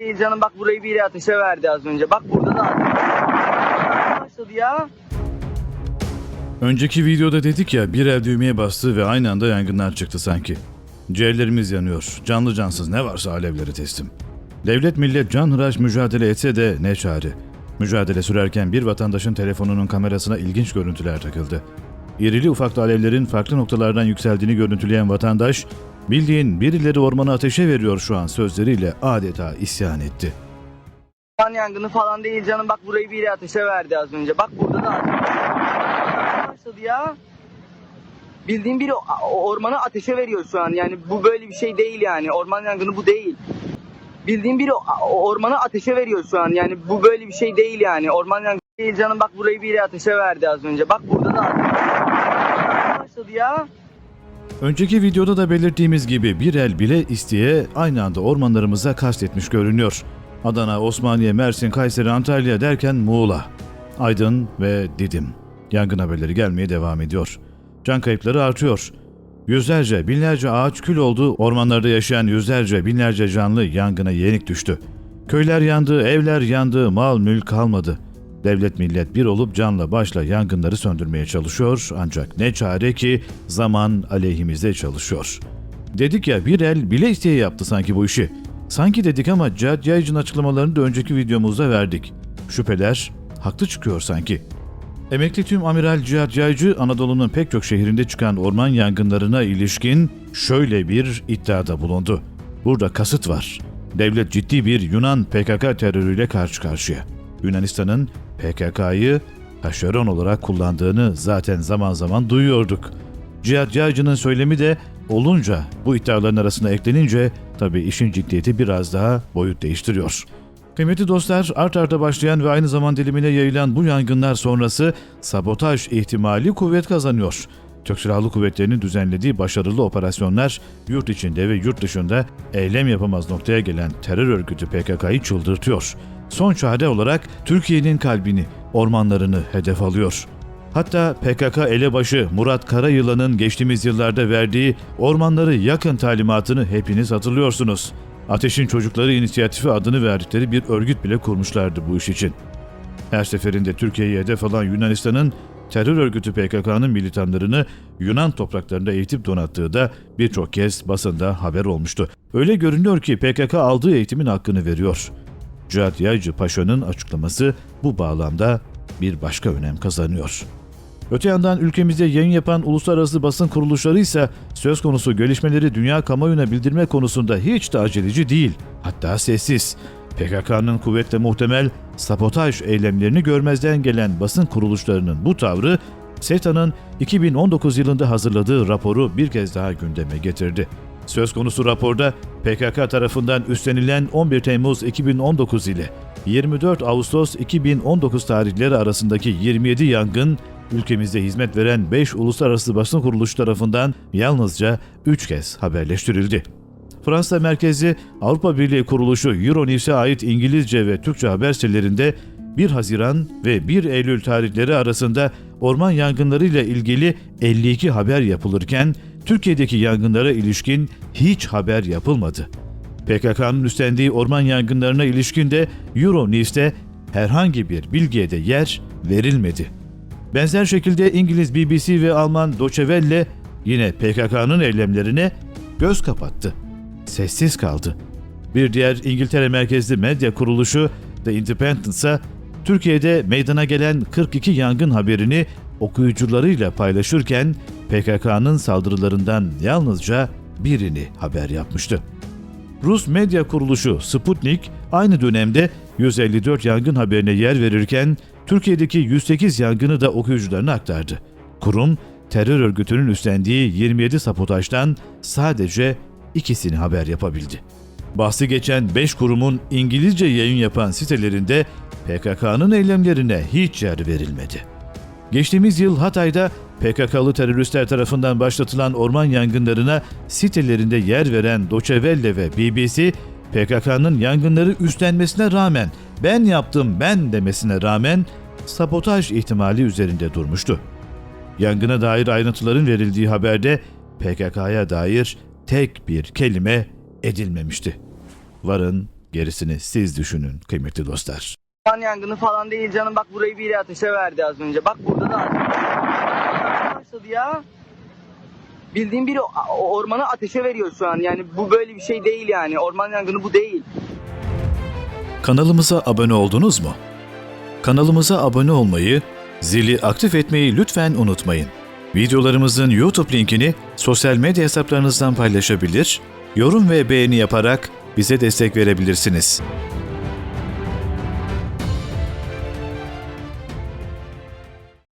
Değil canım bak burayı biri ateşe verdi az önce. Bak burada da başladı ya. Önceki videoda dedik ya bir ev düğmeye bastı ve aynı anda yangınlar çıktı sanki. Ciğerlerimiz yanıyor. Canlı cansız ne varsa alevlere teslim. Devlet millet canhıraş mücadele etse de ne çare. Mücadele sürerken bir vatandaşın telefonunun kamerasına ilginç görüntüler takıldı. İrili ufaklı alevlerin farklı noktalardan yükseldiğini görüntüleyen vatandaş, bildiğin birileri ormanı ateşe veriyor şu an sözleriyle adeta isyan etti. Kan yangını falan değil canım bak burayı biri ateşe verdi az önce. Bak burada da başladı ya. Bildiğin biri ormanı ateşe veriyor şu an. Yani bu böyle bir şey değil yani. Orman yangını bu değil. Bildiğin biri ormanı ateşe veriyor şu an. Yani bu böyle bir şey değil yani. Orman yangını değil canım bak burayı biri ateşe verdi az önce. Bak burada da başladı ya. Önceki videoda da belirttiğimiz gibi bir el bile isteye aynı anda ormanlarımıza kastetmiş görünüyor. Adana, Osmaniye, Mersin, Kayseri, Antalya derken Muğla, Aydın ve Didim. Yangın haberleri gelmeye devam ediyor. Can kayıpları artıyor. Yüzlerce, binlerce ağaç kül oldu, ormanlarda yaşayan yüzlerce, binlerce canlı yangına yenik düştü. Köyler yandı, evler yandı, mal mülk kalmadı. Devlet millet bir olup canla başla yangınları söndürmeye çalışıyor ancak ne çare ki zaman aleyhimizde çalışıyor. Dedik ya bir el bile isteye yaptı sanki bu işi. Sanki dedik ama Cihat Yayıcı'nın açıklamalarını da önceki videomuzda verdik. Şüpheler haklı çıkıyor sanki. Emekli tüm Amiral Cihat Yaycı Anadolu'nun pek çok şehrinde çıkan orman yangınlarına ilişkin şöyle bir iddiada bulundu. Burada kasıt var. Devlet ciddi bir Yunan PKK terörüyle karşı karşıya. Yunanistan'ın PKK'yı taşeron olarak kullandığını zaten zaman zaman duyuyorduk. Cihat Yaycı'nın söylemi de olunca bu iddiaların arasına eklenince tabii işin ciddiyeti biraz daha boyut değiştiriyor. Kıymetli dostlar, art arda başlayan ve aynı zaman dilimine yayılan bu yangınlar sonrası sabotaj ihtimali kuvvet kazanıyor. Türk Silahlı Kuvvetleri'nin düzenlediği başarılı operasyonlar yurt içinde ve yurt dışında eylem yapamaz noktaya gelen terör örgütü PKK'yı çıldırtıyor. Son çare olarak Türkiye'nin kalbini, ormanlarını hedef alıyor. Hatta PKK elebaşı Murat Karayılan'ın geçtiğimiz yıllarda verdiği ormanları yakın talimatını hepiniz hatırlıyorsunuz. Ateşin Çocukları İnisiyatifi adını verdikleri bir örgüt bile kurmuşlardı bu iş için. Her seferinde Türkiye'yi hedef alan Yunanistan'ın terör örgütü PKK'nın militanlarını Yunan topraklarında eğitip donattığı da birçok kez basında haber olmuştu. Öyle görünüyor ki PKK aldığı eğitimin hakkını veriyor. Cihat Yaycı Paşa'nın açıklaması bu bağlamda bir başka önem kazanıyor. Öte yandan ülkemizde yayın yapan uluslararası basın kuruluşları ise söz konusu gelişmeleri dünya kamuoyuna bildirme konusunda hiç de aceleci değil. Hatta sessiz. PKK'nın kuvvetle muhtemel sabotaj eylemlerini görmezden gelen basın kuruluşlarının bu tavrı SETA'nın 2019 yılında hazırladığı raporu bir kez daha gündeme getirdi. Söz konusu raporda PKK tarafından üstlenilen 11 Temmuz 2019 ile 24 Ağustos 2019 tarihleri arasındaki 27 yangın ülkemizde hizmet veren 5 uluslararası basın kuruluşu tarafından yalnızca 3 kez haberleştirildi. Fransa merkezli Avrupa Birliği kuruluşu Euronews'e ait İngilizce ve Türkçe haber sitelerinde 1 Haziran ve 1 Eylül tarihleri arasında orman yangınlarıyla ilgili 52 haber yapılırken Türkiye'deki yangınlara ilişkin hiç haber yapılmadı. PKK'nın üstlendiği orman yangınlarına ilişkin de Euronews'te herhangi bir bilgiye de yer verilmedi. Benzer şekilde İngiliz BBC ve Alman Deutsche Welle yine PKK'nın eylemlerine göz kapattı. Sessiz kaldı. Bir diğer İngiltere merkezli medya kuruluşu The Independent ise Türkiye'de meydana gelen 42 yangın haberini okuyucularıyla paylaşırken PKK'nın saldırılarından yalnızca birini haber yapmıştı. Rus medya kuruluşu Sputnik aynı dönemde 154 yangın haberine yer verirken Türkiye'deki 108 yangını da okuyucularına aktardı. Kurum, terör örgütünün üstlendiği 27 sabotajdan sadece ikisini haber yapabildi. Bahsi geçen 5 kurumun İngilizce yayın yapan sitelerinde PKK'nın eylemlerine hiç yer verilmedi. Geçtiğimiz yıl Hatay'da PKK'lı teröristler tarafından başlatılan orman yangınlarına sitelerinde yer veren Welle ve BBC, PKK'nın yangınları üstlenmesine rağmen, ben yaptım ben demesine rağmen sabotaj ihtimali üzerinde durmuştu. Yangına dair ayrıntıların verildiği haberde PKK'ya dair tek bir kelime edilmemişti. Varın Gerisini siz düşünün kıymetli dostlar. Orman yangını falan değil canım bak burayı biri ateşe verdi az önce. Bak burada da ateş başladı ya. Bildiğin biri ormanı ateşe veriyor şu an. Yani bu böyle bir şey değil yani. Orman yangını bu değil. Kanalımıza abone oldunuz mu? Kanalımıza abone olmayı, zili aktif etmeyi lütfen unutmayın. Videolarımızın YouTube linkini sosyal medya hesaplarınızdan paylaşabilir, yorum ve beğeni yaparak bize destek verebilirsiniz.